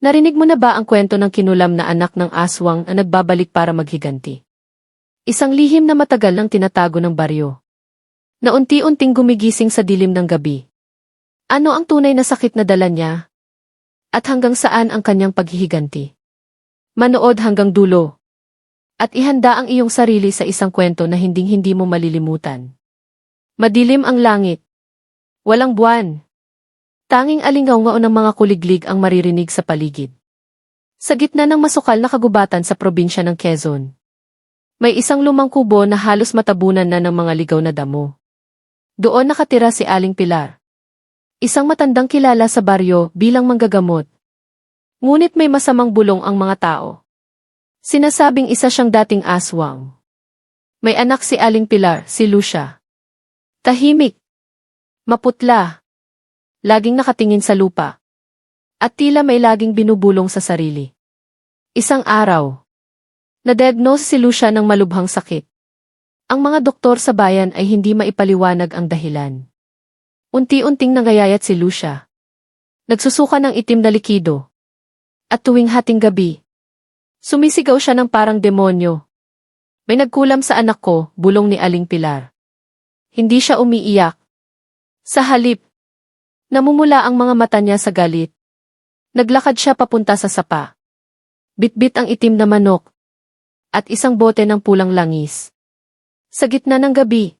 Narinig mo na ba ang kwento ng kinulam na anak ng aswang na nagbabalik para maghiganti? Isang lihim na matagal nang tinatago ng baryo. Na unti-unting gumigising sa dilim ng gabi. Ano ang tunay na sakit na dala niya? At hanggang saan ang kanyang paghihiganti? Manood hanggang dulo. At ihanda ang iyong sarili sa isang kwento na hinding-hindi mo malilimutan. Madilim ang langit. Walang buwan. Tanging alingaw ng mga kuliglig ang maririnig sa paligid. Sa gitna ng masukal na kagubatan sa probinsya ng Quezon. May isang lumang kubo na halos matabunan na ng mga ligaw na damo. Doon nakatira si Aling Pilar. Isang matandang kilala sa baryo bilang manggagamot. Ngunit may masamang bulong ang mga tao. Sinasabing isa siyang dating aswang. May anak si Aling Pilar, si Lucia. Tahimik. Maputla. Laging nakatingin sa lupa. At tila may laging binubulong sa sarili. Isang araw. Na-diagnose si Lucia ng malubhang sakit. Ang mga doktor sa bayan ay hindi maipaliwanag ang dahilan. Unti-unting nangayayat si Lucia. Nagsusuka ng itim na likido. At tuwing hating gabi, sumisigaw siya ng parang demonyo. May nagkulam sa anak ko, bulong ni Aling Pilar. Hindi siya umiiyak. Sa halip, namumula ang mga mata niya sa galit. Naglakad siya papunta sa sapa. Bitbit ang itim na manok. At isang bote ng pulang langis. Sa gitna ng gabi.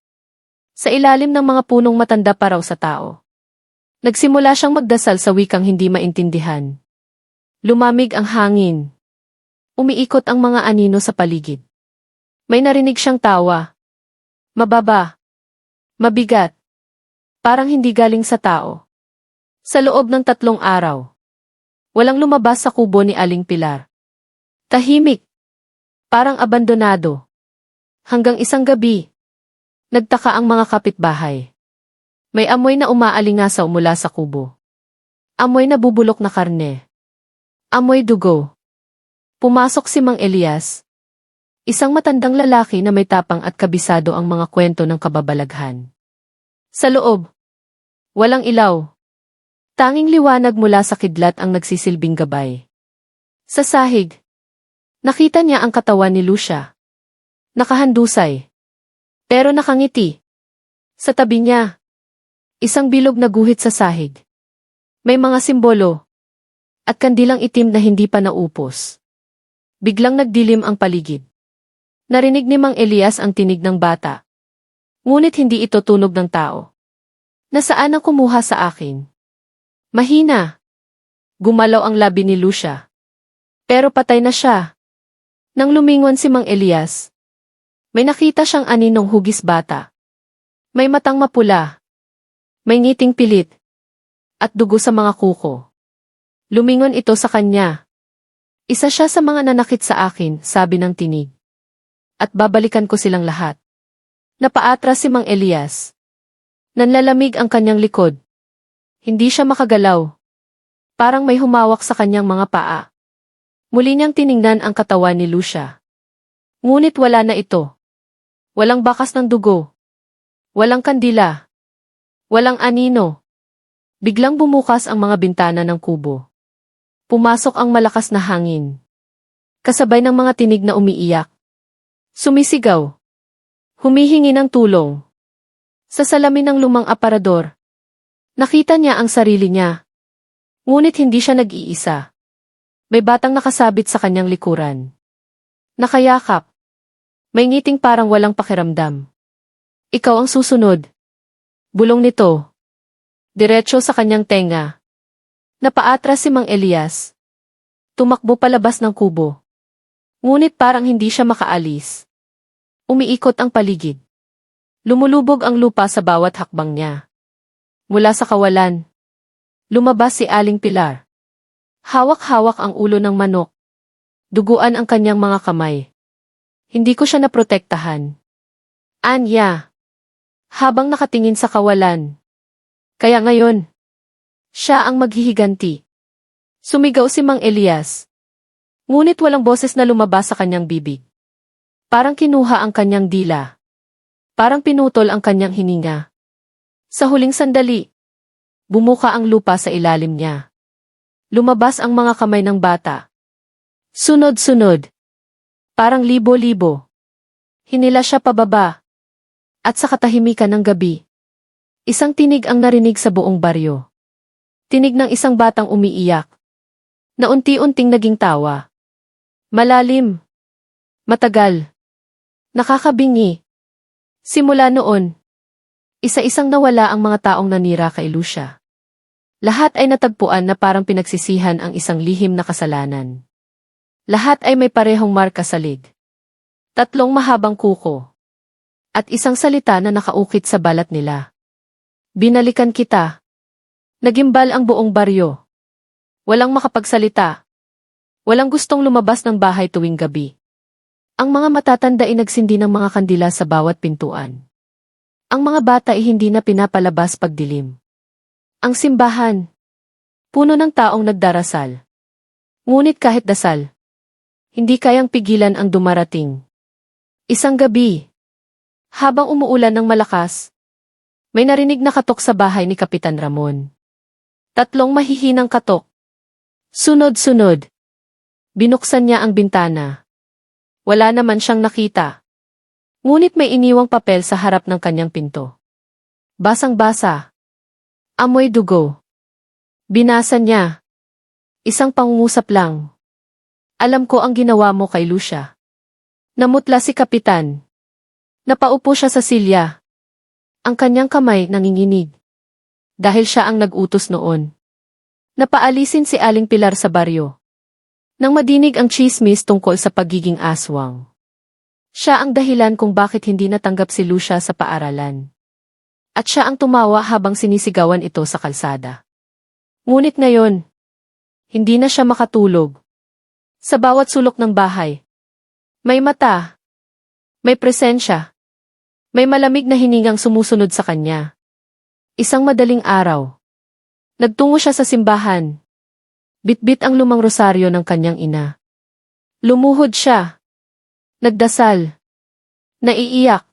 Sa ilalim ng mga punong matanda pa raw sa tao. Nagsimula siyang magdasal sa wikang hindi maintindihan. Lumamig ang hangin. Umiikot ang mga anino sa paligid. May narinig siyang tawa. Mababa. Mabigat. Parang hindi galing sa tao. Sa loob ng tatlong araw. Walang lumabas sa kubo ni Aling Pilar. Tahimik. Parang abandonado. Hanggang isang gabi. Nagtaka ang mga kapitbahay. May amoy na umaalingasaw mula sa kubo. Amoy na bubulok na karne. Amoy dugo. Pumasok si Mang Elias. Isang matandang lalaki na may tapang at kabisado ang mga kwento ng kababalaghan. Sa loob. Walang ilaw. Tanging liwanag mula sa kidlat ang nagsisilbing gabay. Sa sahig. Nakita niya ang katawan ni Lucia. Nakahandusay. Pero nakangiti. Sa tabi niya. Isang bilog na guhit sa sahig. May mga simbolo. At kandilang itim na hindi pa naupos. Biglang nagdilim ang paligid. Narinig ni Mang Elias ang tinig ng bata. Ngunit hindi ito tunog ng tao. Nasaan ang kumuha sa akin? Mahina. Gumalaw ang labi ni Lucia. Pero patay na siya. Nang lumingon si Mang Elias, may nakita siyang aninong hugis bata. May matang mapula. May ngiting pilit. At dugo sa mga kuko. Lumingon ito sa kanya. Isa siya sa mga nanakit sa akin, sabi ng tinig. At babalikan ko silang lahat. Napaatras si Mang Elias. Nanlalamig ang kanyang likod. Hindi siya makagalaw. Parang may humawak sa kanyang mga paa. Muli niyang tiningnan ang katawan ni Lucia. Ngunit wala na ito. Walang bakas ng dugo. Walang kandila. Walang anino. Biglang bumukas ang mga bintana ng kubo. Pumasok ang malakas na hangin. Kasabay ng mga tinig na umiiyak. Sumisigaw. Humihingi ng tulong. Sa salamin ng lumang aparador. Nakita niya ang sarili niya. Ngunit hindi siya nag-iisa. May batang nakasabit sa kanyang likuran. Nakayakap. May ngiting parang walang pakiramdam. Ikaw ang susunod. Bulong nito. Diretso sa kanyang tenga. Napaatras si Mang Elias. Tumakbo palabas ng kubo. Ngunit parang hindi siya makaalis. Umiikot ang paligid. Lumulubog ang lupa sa bawat hakbang niya. Mula sa kawalan. Lumabas si Aling Pilar. Hawak-hawak ang ulo ng manok. Duguan ang kanyang mga kamay. Hindi ko siya naprotektahan. Anya. Habang nakatingin sa kawalan. Kaya ngayon. Siya ang maghihiganti. Sumigaw si Mang Elias. Ngunit walang boses na lumabas sa kanyang bibig. Parang kinuha ang kanyang dila. Parang pinutol ang kanyang hininga. Sa huling sandali, bumuka ang lupa sa ilalim niya. Lumabas ang mga kamay ng bata. Sunod-sunod. Parang libo-libo. Hinila siya pababa. At sa katahimikan ng gabi. Isang tinig ang narinig sa buong baryo. Tinig ng isang batang umiiyak. Na unti-unting naging tawa. Malalim. Matagal. Nakakabingi. Simula noon, isa-isang nawala ang mga taong nanira kay Lucia. Lahat ay natagpuan na parang pinagsisihan ang isang lihim na kasalanan. Lahat ay may parehong marka sa lid. Tatlong mahabang kuko. At isang salita na nakaukit sa balat nila. Binalikan kita. Nagimbal ang buong baryo. Walang makapagsalita. Walang gustong lumabas ng bahay tuwing gabi. Ang mga matatanda ay nagsindi ng mga kandila sa bawat pintuan. Ang mga bata ay hindi na pinapalabas pagdilim. Ang simbahan. Puno ng taong nagdarasal. Ngunit kahit dasal, hindi kayang pigilan ang dumarating. Isang gabi, habang umuulan ng malakas, may narinig na katok sa bahay ni Kapitan Ramon. Tatlong mahihinang katok. Sunod-sunod. Binuksan niya ang bintana. Wala naman siyang nakita. Ngunit may iniwang papel sa harap ng kanyang pinto. Basang-basa. Amoy dugo. Binasa niya. Isang pangungusap lang. Alam ko ang ginawa mo kay Lucia. Namutla si Kapitan. Napaupo siya sa silya. Ang kanyang kamay nanginginig. Dahil siya ang nag-utos noon. Napaalisin si Aling Pilar sa baryo. Nang madinig ang chismis tungkol sa pagiging aswang. Siya ang dahilan kung bakit hindi natanggap si Lucia sa paaralan. At siya ang tumawa habang sinisigawan ito sa kalsada. Ngunit ngayon, hindi na siya makatulog. Sa bawat sulok ng bahay, may mata, may presensya, may malamig na hiningang sumusunod sa kanya. Isang madaling araw, nagtungo siya sa simbahan. Bitbit ang lumang rosaryo ng kanyang ina. Lumuhod siya. Nagdasal. Naiiyak.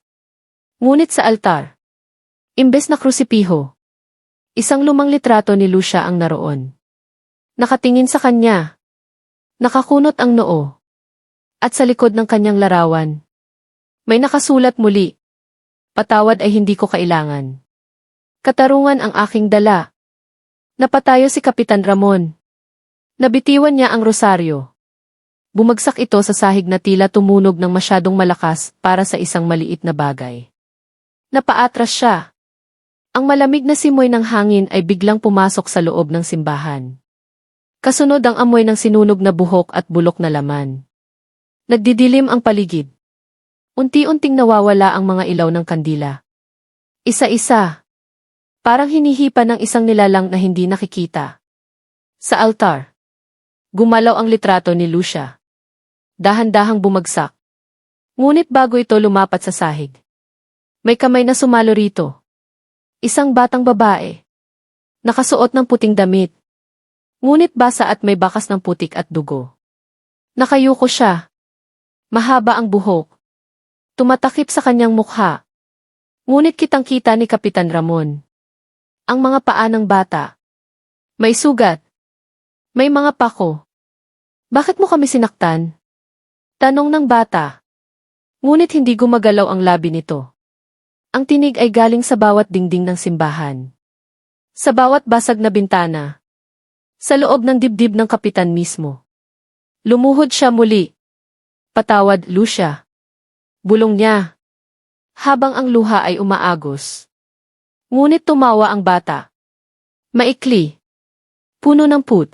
Ngunit sa altar. Imbes na krusipiho. Isang lumang litrato ni Lucia ang naroon. Nakatingin sa kanya. Nakakunot ang noo. At sa likod ng kanyang larawan. May nakasulat muli. Patawad ay hindi ko kailangan. Katarungan ang aking dala. Napatayo si Kapitan Ramon. Nabitiwan niya ang rosaryo. Bumagsak ito sa sahig na tila tumunog ng masyadong malakas para sa isang maliit na bagay. Napaatras siya. Ang malamig na simoy ng hangin ay biglang pumasok sa loob ng simbahan. Kasunod ang amoy ng sinunog na buhok at bulok na laman. Nagdidilim ang paligid. Unti-unting nawawala ang mga ilaw ng kandila. Isa-isa. Parang hinihipa ng isang nilalang na hindi nakikita. Sa altar. Gumalaw ang litrato ni Lucia. Dahan-dahang bumagsak. Ngunit bago ito lumapat sa sahig. May kamay na sumalo rito. Isang batang babae. Nakasuot ng puting damit. Ngunit basa at may bakas ng putik at dugo. Nakayuko siya. Mahaba ang buhok. Tumatakip sa kanyang mukha. Ngunit kitang-kita ni Kapitan Ramon. Ang mga paa ng bata. May sugat. May mga pako. Bakit mo kami sinaktan? Tanong ng bata. Ngunit hindi gumagalaw ang labi nito. Ang tinig ay galing sa bawat dingding ng simbahan. Sa bawat basag na bintana. Sa loob ng dibdib ng kapitan mismo. Lumuhod siya muli. Patawad, Lucia. Bulong niya. Habang ang luha ay umaagos. Ngunit tumawa ang bata. Maikli. Puno ng put.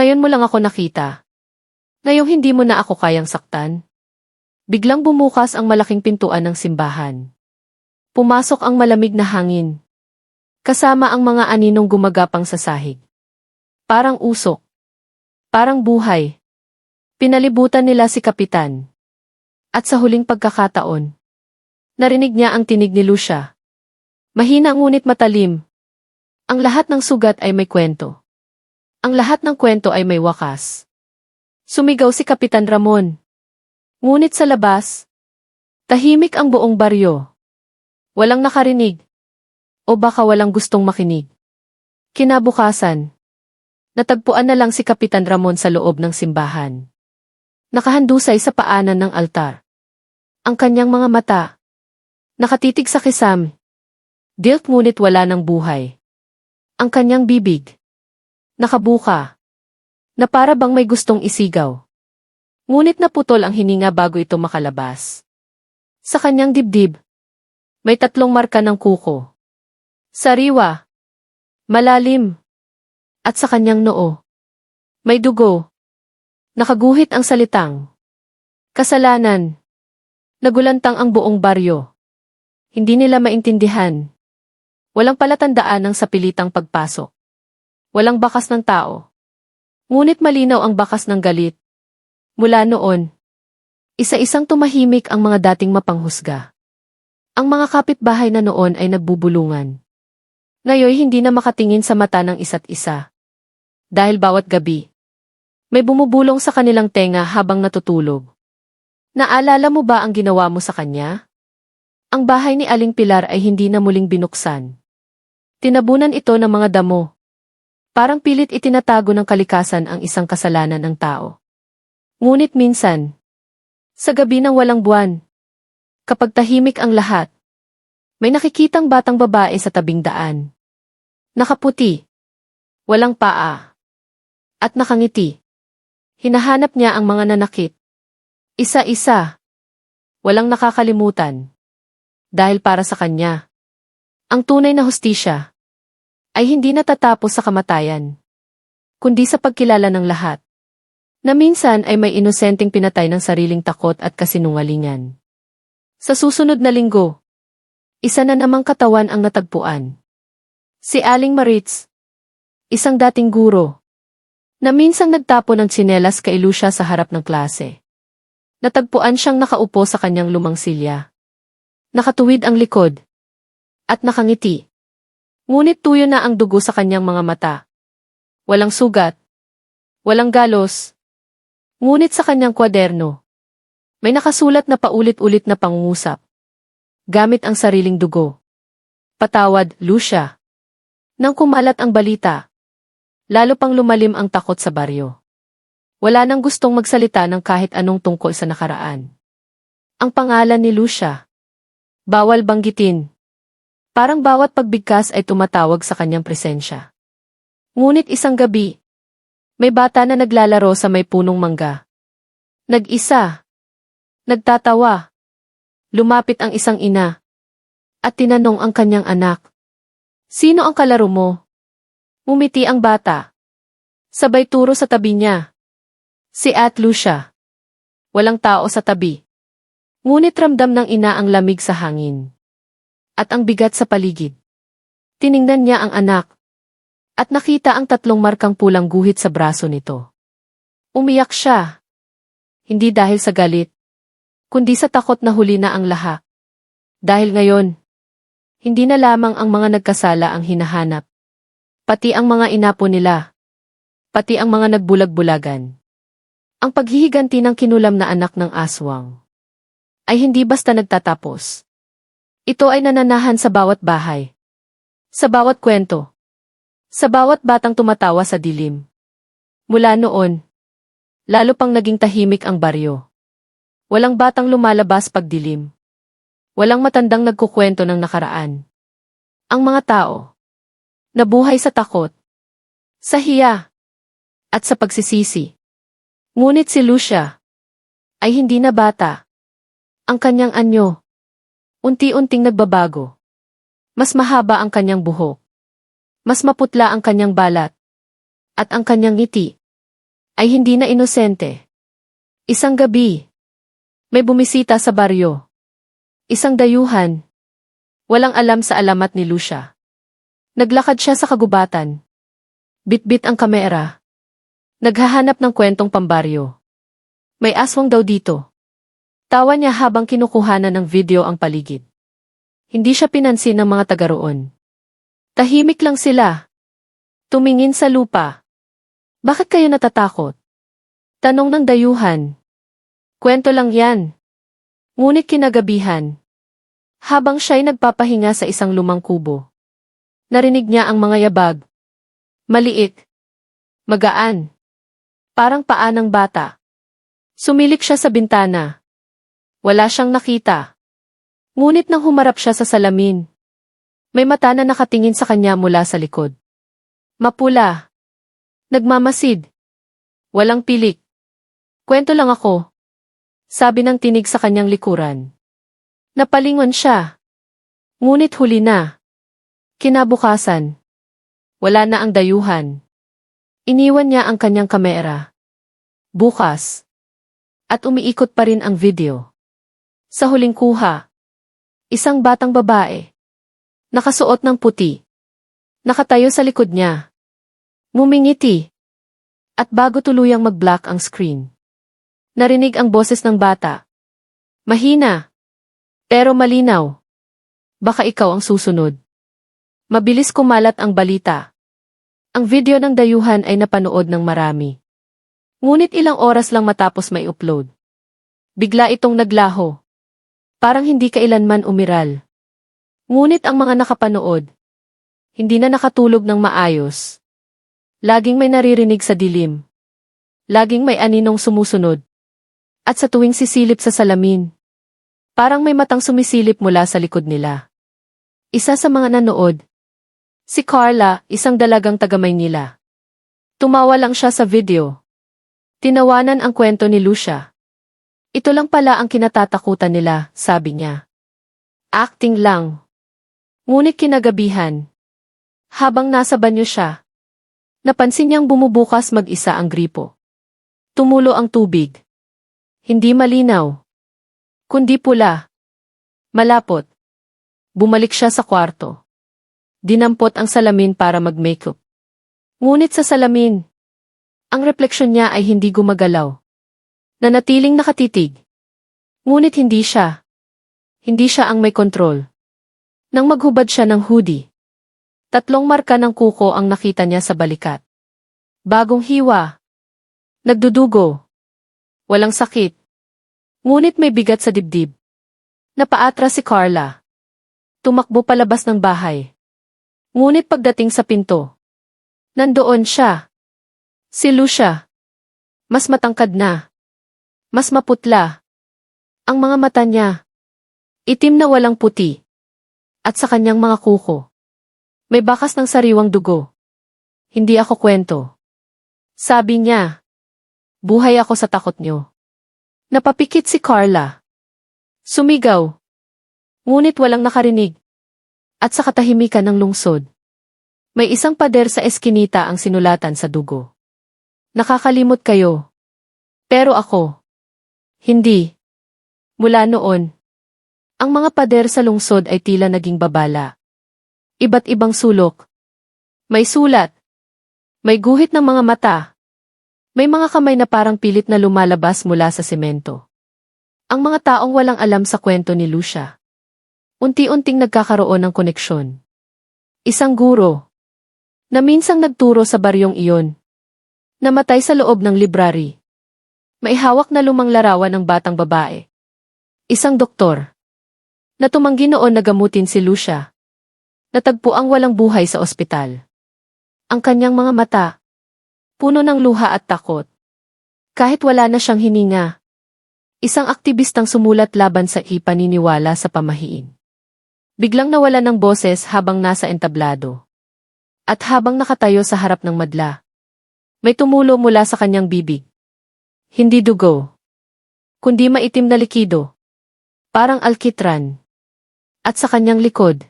Ngayon mo lang ako nakita. Ngayong hindi mo na ako kayang saktan. Biglang bumukas ang malaking pintuan ng simbahan. Pumasok ang malamig na hangin. Kasama ang mga aninong gumagapang sa sahig. Parang usok. Parang buhay. Pinalibutan nila si Kapitan. At sa huling pagkakataon, narinig niya ang tinig ni Lucia. Mahina ngunit matalim. Ang lahat ng sugat ay may kwento. Ang lahat ng kwento ay may wakas. Sumigaw si Kapitan Ramon. Ngunit sa labas, tahimik ang buong baryo. Walang nakarinig. O baka walang gustong makinig. Kinabukasan, Natagpuan na lang si Kapitan Ramon sa loob ng simbahan. Nakahandusay sa paanan ng altar. Ang kanyang mga mata. Nakatitig sa kisam. Dilt ngunit wala ng buhay. Ang kanyang bibig. Nakabuka. Na para bang may gustong isigaw. Ngunit naputol ang hininga bago ito makalabas. Sa kanyang dibdib. May tatlong marka ng kuko. Sariwa. Malalim. At sa kanyang noo. May dugo. Nakaguhit ang salitang. Kasalanan. Nagulantang ang buong baryo. Hindi nila maintindihan. Walang palatandaan ng sapilitang pagpasok. Walang bakas ng tao. Ngunit malinaw ang bakas ng galit. Mula noon, isa-isang tumahimik ang mga dating mapanghusga. Ang mga kapitbahay na noon ay nagbubulungan. Ngayon hindi na makatingin sa mata ng isa't isa. Dahil bawat gabi, may bumubulong sa kanilang tenga habang natutulog. Naalala mo ba ang ginawa mo sa kanya? Ang bahay ni Aling Pilar ay hindi na muling binuksan. Tinabunan ito ng mga damo. Parang pilit itinatago ng kalikasan ang isang kasalanan ng tao. Ngunit minsan, sa gabi ng walang buwan, kapag tahimik ang lahat, may nakikitang batang babae sa tabing daan. Nakaputi, walang paa, at nakangiti. Hinahanap niya ang mga nanakit. Isa-isa. Walang nakakalimutan. Dahil para sa kanya, ang tunay na hustisya ay hindi natatapos sa kamatayan, kundi sa pagkilala ng lahat, na minsan ay may inosenteng pinatay ng sariling takot at kasinungalingan. Sa susunod na linggo, isa na namang katawan ang natagpuan. Si Aling Maritz, isang dating guro, na minsang nagtapo ng tsinelas kay Lucia sa harap ng klase. Natagpuan siyang nakaupo sa kanyang lumang silya. Nakatuwid ang likod. At nakangiti. Ngunit tuyo na ang dugo sa kanyang mga mata. Walang sugat. Walang galos. Ngunit sa kanyang kwaderno. May nakasulat na paulit-ulit na pangungusap. Gamit ang sariling dugo. Patawad, Lucia. Nang kumalat ang balita, lalo pang lumalim ang takot sa baryo. Wala nang gustong magsalita ng kahit anong tungkol sa nakaraan. Ang pangalan ni Lucia. Bawal banggitin. Parang bawat pagbigkas ay tumatawag sa kanyang presensya. Ngunit isang gabi, may bata na naglalaro sa may punong mangga. Nag-isa. Nagtatawa. Lumapit ang isang ina. At tinanong ang kanyang anak. Sino ang kalaro mo? Mumiti ang bata. Sabay turo sa tabi niya. Si At Lucia. Walang tao sa tabi. Ngunit ramdam ng ina ang lamig sa hangin. At ang bigat sa paligid. Tiningnan niya ang anak. At nakita ang tatlong markang pulang guhit sa braso nito. Umiyak siya. Hindi dahil sa galit. Kundi sa takot na huli na ang lahat. Dahil ngayon, hindi na lamang ang mga nagkasala ang hinahanap. Pati ang mga inapo nila. Pati ang mga nagbulag-bulagan. Ang paghihiganti ng kinulam na anak ng aswang ay hindi basta nagtatapos. Ito ay nananahan sa bawat bahay. Sa bawat kwento. Sa bawat batang tumatawa sa dilim. Mula noon, lalo pang naging tahimik ang baryo. Walang batang lumalabas pag dilim. Walang matandang nagkukwento ng nakaraan. Ang mga tao, nabuhay sa takot, sa hiya, at sa pagsisisi. Ngunit si Lucia ay hindi na bata. Ang kanyang anyo, unti-unting nagbabago. Mas mahaba ang kanyang buhok. Mas maputla ang kanyang balat. At ang kanyang ngiti ay hindi na inosente. Isang gabi, may bumisita sa baryo. Isang dayuhan. Walang alam sa alamat ni Lucia. Naglakad siya sa kagubatan. Bitbit ang kamera. Naghahanap ng kwentong pambaryo. May aswang daw dito. Tawa niya habang kinukuhanan ng video ang paligid. Hindi siya pinansin ng mga taga roon. Tahimik lang sila. Tumingin sa lupa. Bakit kayo natatakot? Tanong ng dayuhan. Kwento lang yan. Ngunit kinagabihan. Habang siya'y nagpapahinga sa isang lumang kubo. Narinig niya ang mga yabag. Maliit Magaan. Parang paa ng bata. Sumilik siya sa bintana. Wala siyang nakita. Ngunit nang humarap siya sa salamin, may mata na nakatingin sa kanya mula sa likod. Mapula. Nagmamasid. Walang pilik. Kwento lang ako. Sabi ng tinig sa kanyang likuran. Napalingon siya. Ngunit huli na. Kinabukasan. Wala na ang dayuhan. Iniwan niya ang kanyang kamera. Bukas. At umiikot pa rin ang video. Sa huling kuha. Isang batang babae. Nakasuot ng puti. Nakatayo sa likod niya. Mumingiti. At bago tuluyang mag-black ang screen. Narinig ang boses ng bata. Mahina. Pero malinaw. Baka ikaw ang susunod. Mabilis kumalat ang balita. Ang video ng dayuhan ay napanood ng marami. Ngunit ilang oras lang matapos may upload. Bigla itong naglaho. Parang hindi kailanman umiral. Ngunit ang mga nakapanood, hindi na nakatulog ng maayos. Laging may naririnig sa dilim. Laging may aninong sumusunod. At sa tuwing sisilip sa salamin, parang may matang sumisilip mula sa likod nila. Isa sa mga nanood, si Carla, isang dalagang taga Maynila. Tumawa lang siya sa video. Tinawanan ang kwento ni Lucia. Ito lang pala ang kinatatakutan nila, sabi niya. Acting lang. Ngunit kinagabihan. Habang nasa banyo siya, napansin niyang bumubukas mag-isa ang gripo. Tumulo ang tubig. Hindi malinaw. Kundi pula. Malapot. Bumalik siya sa kwarto. Dinampot ang salamin para mag-makeup. Ngunit sa salamin, ang refleksyon niya ay hindi gumagalaw. Nanatiling nakatitig. Ngunit hindi siya. Hindi siya ang may kontrol. Nang maghubad siya ng hoodie, tatlong marka ng kuko ang nakita niya sa balikat. Bagong hiwa. Nagdudugo. Walang sakit. Ngunit may bigat sa dibdib. Napaatra si Carla. Tumakbo palabas ng bahay. Ngunit pagdating sa pinto, nandoon siya. Si Lucia. Mas matangkad na. Mas maputla. Ang mga mata niya. Itim na walang puti. At sa kanyang mga kuko. May bakas ng sariwang dugo. Hindi ako kwento. Sabi niya. Buhay ako sa takot niyo. Napapikit si Carla. Sumigaw. Ngunit walang nakarinig. At sa katahimikan ng lungsod. May isang pader sa eskinita ang sinulatan sa dugo. Nakakalimot kayo. Pero ako. Hindi. Mula noon. Ang mga pader sa lungsod ay tila naging babala. Iba't ibang sulok. May sulat. May guhit ng mga mata. May mga kamay na parang pilit na lumalabas mula sa semento. Ang mga taong walang alam sa kwento ni Lucia. Unti-unting nagkakaroon ng koneksyon. Isang guro. Na minsang nagturo sa baryong iyon. Namatay sa loob ng library. May hawak na lumang larawan ng batang babae. Isang doktor. Na tumanggi noon na gamutin si Lucia. Natagpo ang walang buhay sa ospital. Ang kanyang mga mata. Puno ng luha at takot. Kahit wala na siyang hininga. Isang aktivistang sumulat laban sa ipaniniwala sa pamahiin. Biglang nawala ng boses habang nasa entablado. At habang nakatayo sa harap ng madla. May tumulo mula sa kanyang bibig. Hindi dugo. Kundi maitim na likido. Parang alkitran. At sa kanyang likod.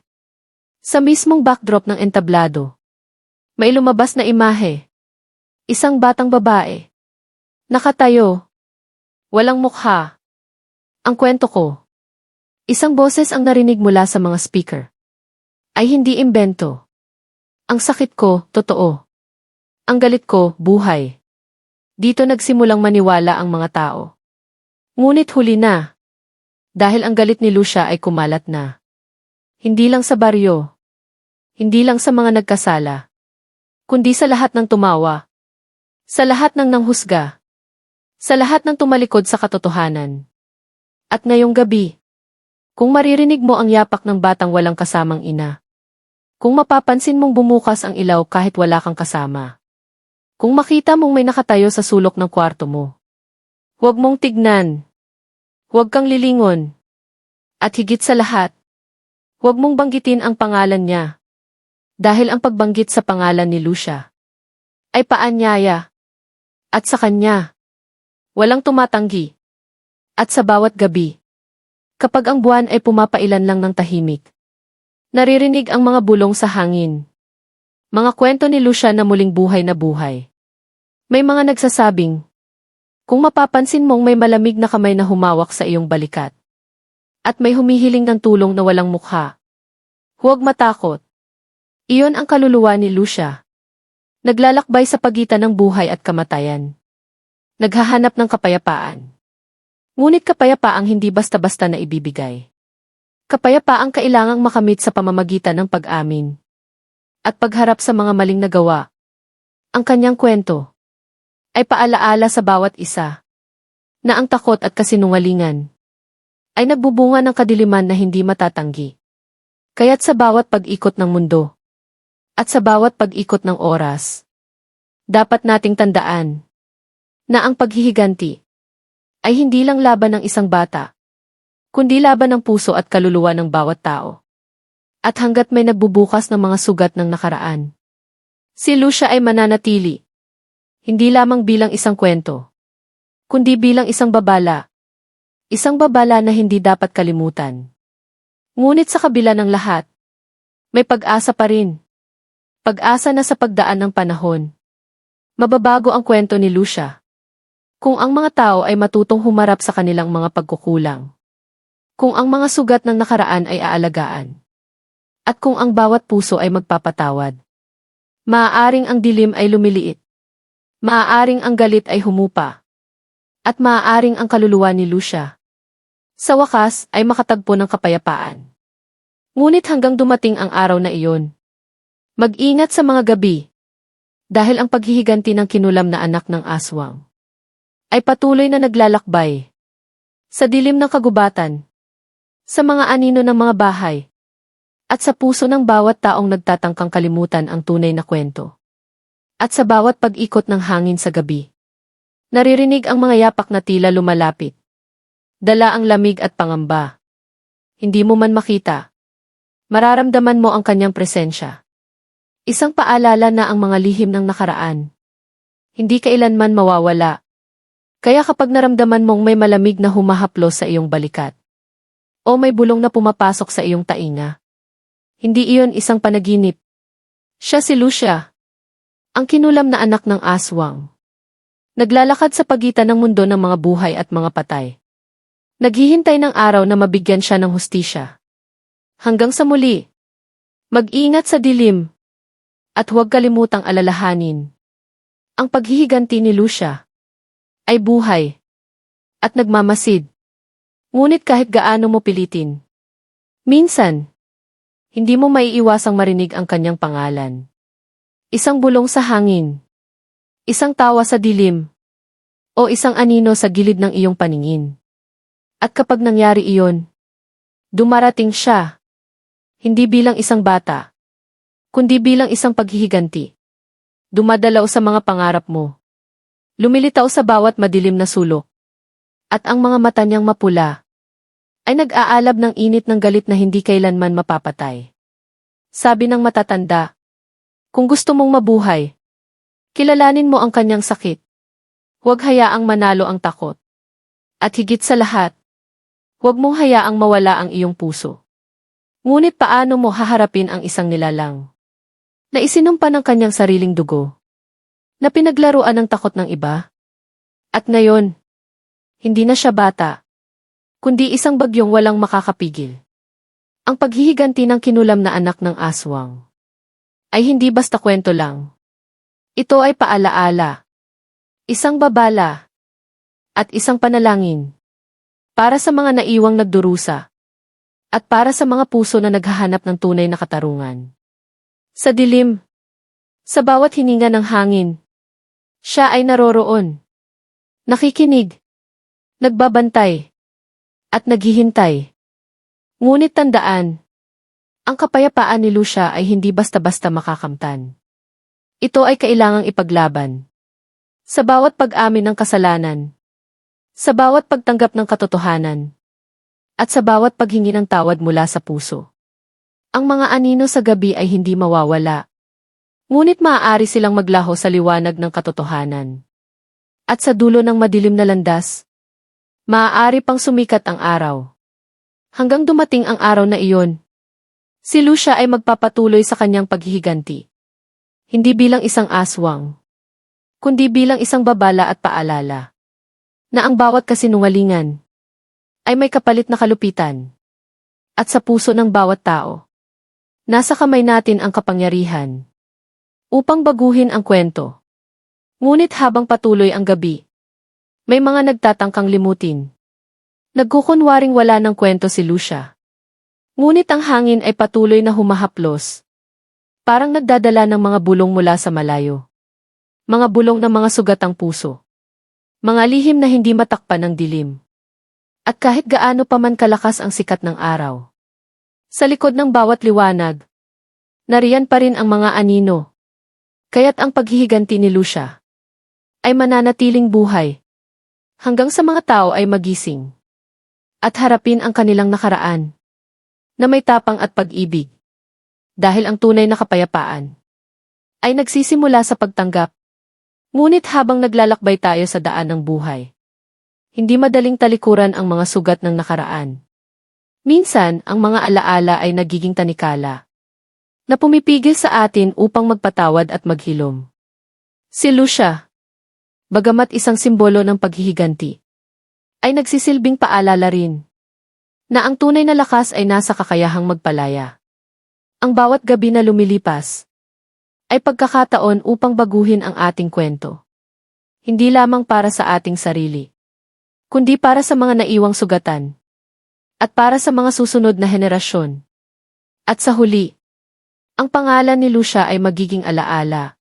Sa mismong backdrop ng entablado. May lumabas na imahe. Isang batang babae. Nakatayo. Walang mukha. Ang kwento ko. Isang boses ang narinig mula sa mga speaker. Ay hindi imbento. Ang sakit ko, totoo. Ang galit ko, buhay. Dito nagsimulang maniwala ang mga tao. Ngunit huli na. Dahil ang galit ni Lucia ay kumalat na. Hindi lang sa baryo. Hindi lang sa mga nagkasala. Kundi sa lahat ng tumawa. Sa lahat ng nanghusga. Sa lahat ng tumalikod sa katotohanan. At ngayong gabi, kung maririnig mo ang yapak ng batang walang kasamang ina, kung mapapansin mong bumukas ang ilaw kahit wala kang kasama, Kung makita mong may nakatayo sa sulok ng kwarto mo, huwag mong tignan. Huwag kang lilingon. At higit sa lahat, huwag mong banggitin ang pangalan niya. Dahil ang pagbanggit sa pangalan ni Lucia ay paanyaya. At sa kanya, walang tumatanggi. At sa bawat gabi, kapag ang buwan ay pumapailan lang ng tahimik, naririnig ang mga bulong sa hangin. Mga kwento ni Lucia na muling buhay na buhay. May mga nagsasabing, kung mapapansin mong may malamig na kamay na humawak sa iyong balikat, at may humihiling ng tulong na walang mukha, huwag matakot. Iyon ang kaluluwa ni Lucia. Naglalakbay sa pagitan ng buhay at kamatayan. Naghahanap ng kapayapaan. Ngunit kapayapaang hindi basta-basta na ibibigay. Kapayapaang kailangang makamit sa pamamagitan ng pag-amin. At pagharap sa mga maling nagawa. Ang kanyang kwento ay paalaala sa bawat isa na ang takot at kasinungalingan ay nagbubunga ng kadiliman na hindi matatanggi. Kaya't sa bawat pag-ikot ng mundo at sa bawat pag-ikot ng oras, dapat nating tandaan na ang paghihiganti ay hindi lang laban ng isang bata, kundi laban ng puso at kaluluwa ng bawat tao. At hanggat may nagbubukas ng mga sugat ng nakaraan, si Lucia ay mananatili, hindi lamang bilang isang kwento, kundi bilang isang babala, isang babala na hindi dapat kalimutan. Ngunit sa kabila ng lahat, may pag-asa pa rin. Pag-asa na sa pagdaan ng panahon. Mababago ang kwento ni Lucia. Kung ang mga tao ay matutong humarap sa kanilang mga pagkukulang. Kung ang mga sugat ng nakaraan ay aalagaan. At kung ang bawat puso ay magpapatawad. Maaaring ang dilim ay lumiliit. Maaaring ang galit ay humupa. At maaaring ang kaluluwa ni Lucia. Sa wakas ay makatagpo ng kapayapaan. Ngunit hanggang dumating ang araw na iyon. Mag-ingat sa mga gabi. Dahil ang paghihiganti ng kinulam na anak ng aswang ay patuloy na naglalakbay. Sa dilim ng kagubatan, sa mga anino ng mga bahay, at sa puso ng bawat taong nagtatangkang kalimutan ang tunay na kwento. At sa bawat pag-ikot ng hangin sa gabi, naririnig ang mga yapak na tila lumalapit. Dala ang lamig at pangamba. Hindi mo man makita. Mararamdaman mo ang kanyang presensya. Isang paalala na ang mga lihim ng nakaraan. Hindi kailanman mawawala. Kaya kapag naramdaman mong may malamig na humahaplos sa iyong balikat, o may bulong na pumapasok sa iyong tainga, hindi iyon isang panaginip. Siya si Lucia, ang kinulam na anak ng aswang. Naglalakad sa pagitan ng mundo ng mga buhay at mga patay. Naghihintay ng araw na mabigyan siya ng hustisya. Hanggang sa muli, mag-ingat sa dilim, at huwag kalimutang alalahanin. Ang paghihiganti ni Lucia ay buhay at nagmamasid. Ngunit kahit gaano mo pilitin, minsan, hindi mo maiiwasang marinig ang kanyang pangalan. Isang bulong sa hangin, isang tawa sa dilim, o isang anino sa gilid ng iyong paningin. At kapag nangyari iyon, dumarating siya, hindi bilang isang bata, kundi bilang isang paghihiganti. Dumadalaw sa mga pangarap mo. Lumilitaw sa bawat madilim na sulok. At ang mga mata niyang mapula ay nag-aalab ng init ng galit na hindi kailanman mapapatay. Sabi ng matatanda, kung gusto mong mabuhay, kilalanin mo ang kanyang sakit. Huwag hayaang manalo ang takot. At higit sa lahat, huwag mong hayaang mawala ang iyong puso. Ngunit paano mo haharapin ang isang nilalang? Na isinumpa ng kanyang sariling dugo. Na pinaglaruan ng takot ng iba. At ngayon, hindi na siya bata. Kundi isang bagyong walang makakapigil. Ang paghihiganti ng kinulam na anak ng aswang. Ay hindi basta kwento lang. Ito ay paalaala. Isang babala. At isang panalangin. Para sa mga naiwang nagdurusa at para sa mga puso na naghahanap ng tunay na katarungan. Sa dilim, sa bawat hininga ng hangin, siya ay naroroon. Nakikinig, nagbabantay, at naghihintay. Ngunit tandaan, ang kapayapaan ni Lucia ay hindi basta-basta makakamtan. Ito ay kailangang ipaglaban. Sa bawat pag-amin ng kasalanan. Sa bawat pagtanggap ng katotohanan. At sa bawat paghingi ng tawad mula sa puso. Ang mga anino sa gabi ay hindi mawawala. Ngunit maaari silang maglaho sa liwanag ng katotohanan. At sa dulo ng madilim na landas, maaari pang sumikat ang araw. Hanggang dumating ang araw na iyon, si Lucia ay magpapatuloy sa kanyang paghihiganti. Hindi bilang isang aswang, kundi bilang isang babala at paalala na ang bawat kasinungalingan ay may kapalit na kalupitan. At sa puso ng bawat tao, nasa kamay natin ang kapangyarihan upang baguhin ang kwento. Ngunit habang patuloy ang gabi, may mga nagtatangkang limutin. Nagkukunwaring wala ng kwento si Lucia. Ngunit ang hangin ay patuloy na humahaplos. Parang nagdadala ng mga bulong mula sa malayo. Mga bulong ng mga sugatang puso. Mga lihim na hindi matakpan ng dilim. At kahit gaano pa man kalakas ang sikat ng araw. Sa likod ng bawat liwanag, nariyan pa rin ang mga anino. Kaya't ang paghihiganti ni Lucia ay mananatiling buhay hanggang sa mga tao ay magising at harapin ang kanilang nakaraan na may tapang at pag-ibig. Dahil ang tunay na kapayapaan ay nagsisimula sa pagtanggap. Ngunit habang naglalakbay tayo sa daan ng buhay, hindi madaling talikuran ang mga sugat ng nakaraan. Minsan, ang mga alaala ay nagiging tanikala na pumipigil sa atin upang magpatawad at maghilom. Si Lucia, bagamat isang simbolo ng paghihiganti, ay nagsisilbing paalala rin na ang tunay na lakas ay nasa kakayahang magpalaya. Ang bawat gabi na lumilipas ay pagkakataon upang baguhin ang ating kwento. Hindi lamang para sa ating sarili, kundi para sa mga naiwang sugatan at para sa mga susunod na henerasyon. At sa huli, ang pangalan ni Lucia ay magiging alaala.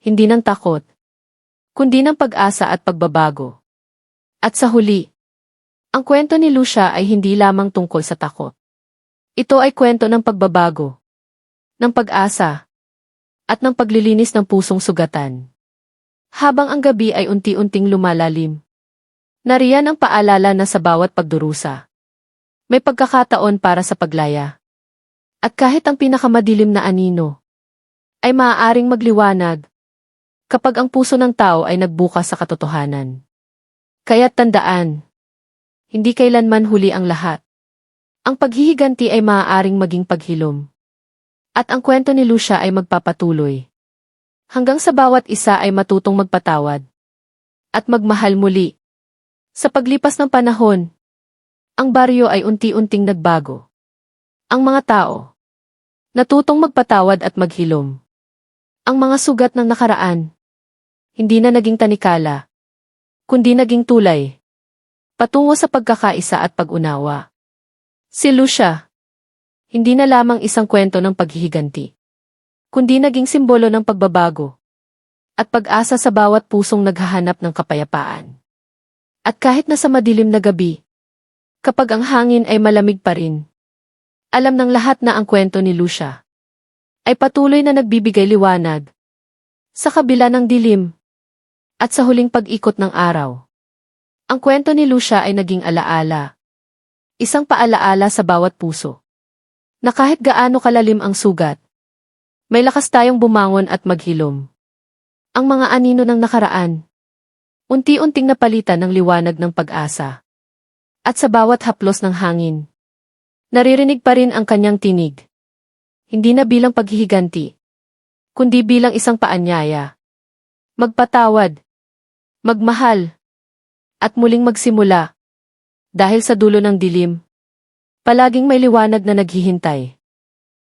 Hindi ng takot, kundi ng pag-asa at pagbabago. At sa huli, ang kwento ni Lucia ay hindi lamang tungkol sa takot. Ito ay kwento ng pagbabago, ng pag-asa, at ng paglilinis ng pusong sugatan. Habang ang gabi ay unti-unting lumalalim, nariyan ang paalala na sa bawat pagdurusa. May pagkakataon para sa paglaya. At kahit ang pinakamadilim na anino, ay maaaring magliwanag kapag ang puso ng tao ay nagbukas sa katotohanan. Kaya't tandaan, hindi kailanman huli ang lahat. Ang paghihiganti ay maaaring maging paghilom. At ang kwento ni Lucia ay magpapatuloy. Hanggang sa bawat isa ay matutong magpatawad. At magmahal muli. Sa paglipas ng panahon, ang baryo ay unti-unting nagbago. Ang mga tao, natutong magpatawad at maghilom. Ang mga sugat ng nakaraan, hindi na naging tanikala, kundi naging tulay. Patungo sa pagkakaisa at pag-unawa. Si Lucia, hindi na lamang isang kwento ng paghihiganti, kundi naging simbolo ng pagbabago at pag-asa sa bawat pusong naghahanap ng kapayapaan. At kahit na sa madilim na gabi, kapag ang hangin ay malamig pa rin, alam ng lahat na ang kwento ni Lucia ay patuloy na nagbibigay liwanag sa kabila ng dilim at sa huling pag-ikot ng araw. Ang kwento ni Lucia ay naging alaala. Isang paalaala sa bawat puso. Na kahit gaano kalalim ang sugat, may lakas tayong bumangon at maghilom. Ang mga anino ng nakaraan, unti-unting napalitan ng liwanag ng pag-asa. At sa bawat haplos ng hangin, naririnig pa rin ang kanyang tinig. Hindi na bilang paghihiganti, kundi bilang isang paanyaya. Magpatawad, magmahal, at muling magsimula. Dahil sa dulo ng dilim, palaging may liwanag na naghihintay.